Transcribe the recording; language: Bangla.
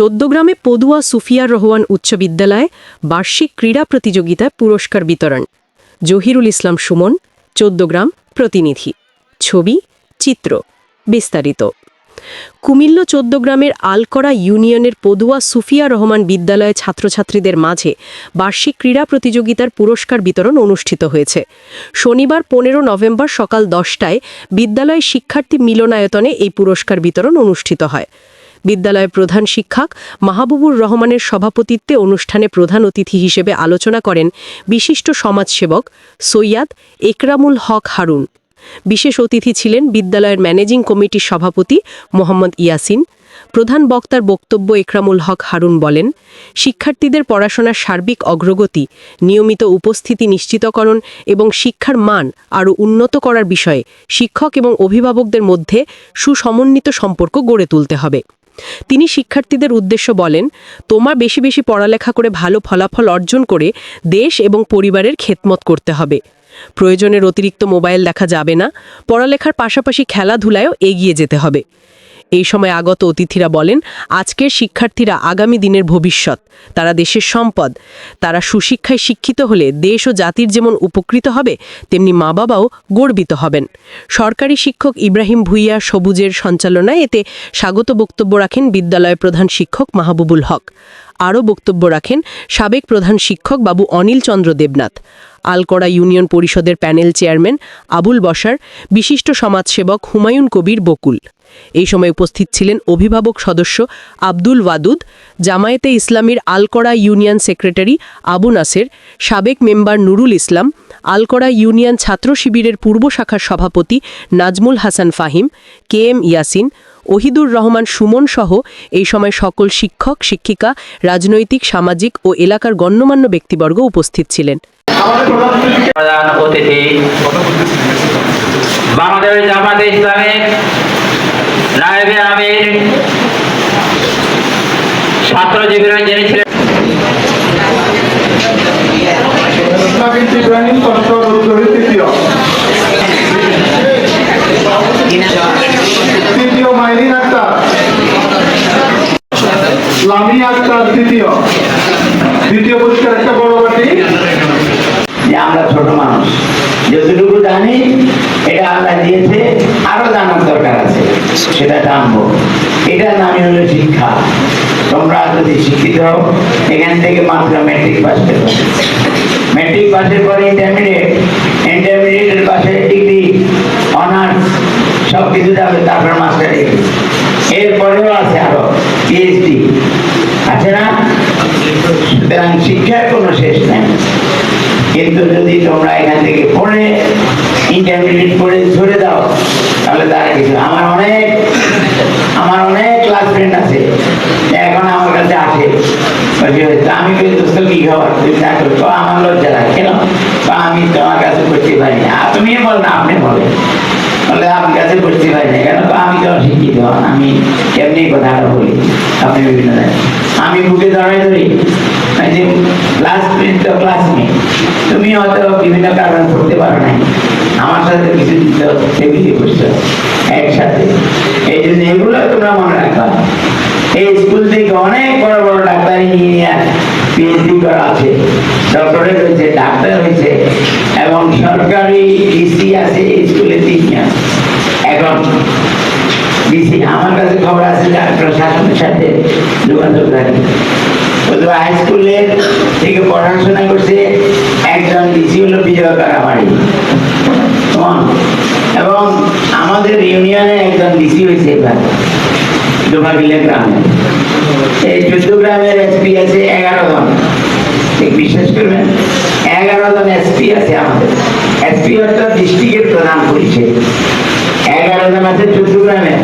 চোদ্দগ্রামে পদুয়া সুফিয়া রহমান উচ্চ বিদ্যালয়ে বার্ষিক ক্রীড়া প্রতিযোগিতায় পুরস্কার বিতরণ। জহিরুল ইসলাম সুমন চোদ্দগ্রাম প্রতিনিধি। ছবি, চিত্র, বিস্তারিত। কুমিল্ল চোদ্দগ্রামের আলকরা ইউনিয়নের পদুয়া সুফিয়া রহমান বিদ্যালয়ে ছাত্রছাত্রীদের মাঝে বার্ষিক ক্রীড়া প্রতিযোগিতার পুরস্কার বিতরণ অনুষ্ঠিত হয়েছে। শনিবার পনেরো নভেম্বর সকাল দশটায় বিদ্যালয় শিক্ষার্থী মিলনায়তনে এই পুরস্কার বিতরণ অনুষ্ঠিত হয়। বিদ্যালয়ের প্রধান শিক্ষক মাহবুবুর রহমানের সভাপতিত্বে অনুষ্ঠানে প্রধান অতিথি হিসেবে আলোচনা করেন বিশিষ্ট সমাজসেবক সৈয়াদ একরামুল হক হারুন। বিশেষ অতিথি ছিলেন বিদ্যালয়ের ম্যানেজিং কমিটির সভাপতি মোহাম্মদ ইয়াসিন। প্রধান বক্তার বক্তব্য একরামুল হক হারুন বলেন, শিক্ষার্থীদের পড়াশোনার সার্বিক অগ্রগতি, নিয়মিত উপস্থিতি নিশ্চিতকরণ এবং শিক্ষার মান আরও উন্নত করার বিষয়ে শিক্ষক এবং অভিভাবকদের মধ্যে সুসমন্বিত সম্পর্ক গড়ে তুলতে হবে। তিনি শিক্ষার্থীদের উদ্দেশ্য বলেন, তোমার বেশি বেশি পড়ালেখা করে ভালো ফলাফল অর্জন করে দেশ এবং পরিবারের খেতমত করতে হবে। প্রয়োজনের অতিরিক্ত মোবাইল দেখা যাবে না। পড়ালেখার পাশাপাশি খেলাধুলায়ও এগিয়ে যেতে হবে। এই সময় আগত অতিথিরা বলেন, আজকের শিক্ষার্থীরা আগামী দিনের ভবিষ্যৎ। তারা দেশের সম্পদ। তারা সুশিক্ষায় শিক্ষিত হলে দেশ ও জাতির যেমন উপকৃত হবে, তেমনি মা বাবাও গর্বিত হবেন। সরকারি শিক্ষক ইব্রাহিম ভুইয়া সবুজের সঞ্চালনায় এতে স্বাগত বক্তব্য রাখেন বিদ্যালয়ের প্রধান শিক্ষক মাহবুবুল হক। আরও বক্তব্য রাখেন সাবেক প্রধান শিক্ষক বাবু অনিল চন্দ্র দেবনাথ। আলকড়া ইউনিয়ন পরিষদের প্যানেল চেয়ারম্যান আবুল বসার বিশিষ্ট সমাজসেবক হুমায়ুন কবির বকুল। এই সময় উপস্থিত ছিলেন অভিভাবক সদস্য আব্দুল ওয়াদুদ, জামায়েতে ইসলামীর আলকড়া ইউনিয়ন সেক্রেটারি আবু নাসের, সাবেক মেম্বার নুরুল ইসলাম, আলকড়া ইউনিয়ন ছাত্র শিবিরের পূর্ব শাখার সভাপতি নাজমুল হাসান ফাহিম কে এম ইয়াসিন, ওহিদুর রহমান সুমন সহ এই সময় সকল শিক্ষক, শিক্ষিকা, রাজনৈতিক, সামাজিক ও এলাকার গণ্যমান্য ব্যক্তিবর্গ উপস্থিত ছিলেন। বাংলাদেশ জামাতে ইসলামের নায়েবে আমির ছাত্র জীবনে যিনি ছিলেন ইসলামিক ইব্রাহিম কষ্ট রুদ্রহী তৃতীয় তৃতীয় মাইরিন আক্তার। লামিয়া আক্তার তৃতীয়। দ্বিতীয় পুরস্কার একটা বড় বাটি যে আমরা ছোট মানুষ। যতটুকু জানি এটা আল্লাহ দিয়েছে আরও জানার দরকার সেটা জানব। এটার নামই হলো শিক্ষা। তোমরা যদি শিক্ষিত হও, এখান থেকে মাত্র ম্যাট্রিক পাস করবে ম্যাট্রিক পাসের পরে ইন্টারমিডিয়েট ইন্টারমিডিয়েটের পাশে ডিগ্রি অনার্স সব কিছু যাবে, তারপর মাস্টার ডিগ্রি এরপরেও আছে আরও পিএইচডি আছে না? সুতরাং শিক্ষার কোনো শেষ নাই। কিন্তু যদি তোমরা এখান থেকে পড়ে ইন্টারমিডিয়েট পড়ে, ধরে দাও তারা কিছু আমার অনেক আমার অনেক ক্লাস ফ্রেন্ড আছে। এখন আমার কাছে আসে। আমি দোস্ত, কি খাবার? তুমি না তো আমার লজ্জা লাগে, কেন? আমি তোমার কাছে পড়তে পারি না। তুমি বল না, আপনি বলে বলে, আমার কাছে পড়তে পারি না। কেন? আমি শিক্ষিত, আমি এমনি কথাটা বলি। আপনি বিভিন্ন আমি বুকে ধরে। ক্লাস তো ক্লাসমেট তুমি হয়তো বিভিন্ন কারণে পড়তে পারো নাই। আমার সাথে কিছু টেবিলে বসছো একসাথে। এই জন্য এগুলো তোমরা মনে রাখবা। এই স্কুল থেকে অনেক বড় বড় ডাক্তার ইঞ্জিনিয়ার পিএইচডি করা আছে। ডক্টরেট হয়েছে, ডাক্তার হয়েছে, এবং সরকারি ডিসি আছে, এই স্কুলে তিনজন এখন ডিসি আমার কাছে খবর আছে ডাক্তার শাসনের সাথে যোগাযোগ রাখি। হাই স্কুলে থেকে পড়াশোনা করছে, একজন ডিসি হলো বিজয় কারামারি কেমন? এবং আমাদের ইউনিয়নে একজন ডিসি হয়েছে এবার গ্রামে। এই চোদ্দ গ্রামের এসপি আছে এগারো জন। বিশ্বাস করবেন, এগারো জন এসপি আছে আমাদের। এসপি অর্থাৎ ডিস্ট্রিক্টের প্রধান পরিচয় এগারো জন আছে চোদ্দ গ্রামে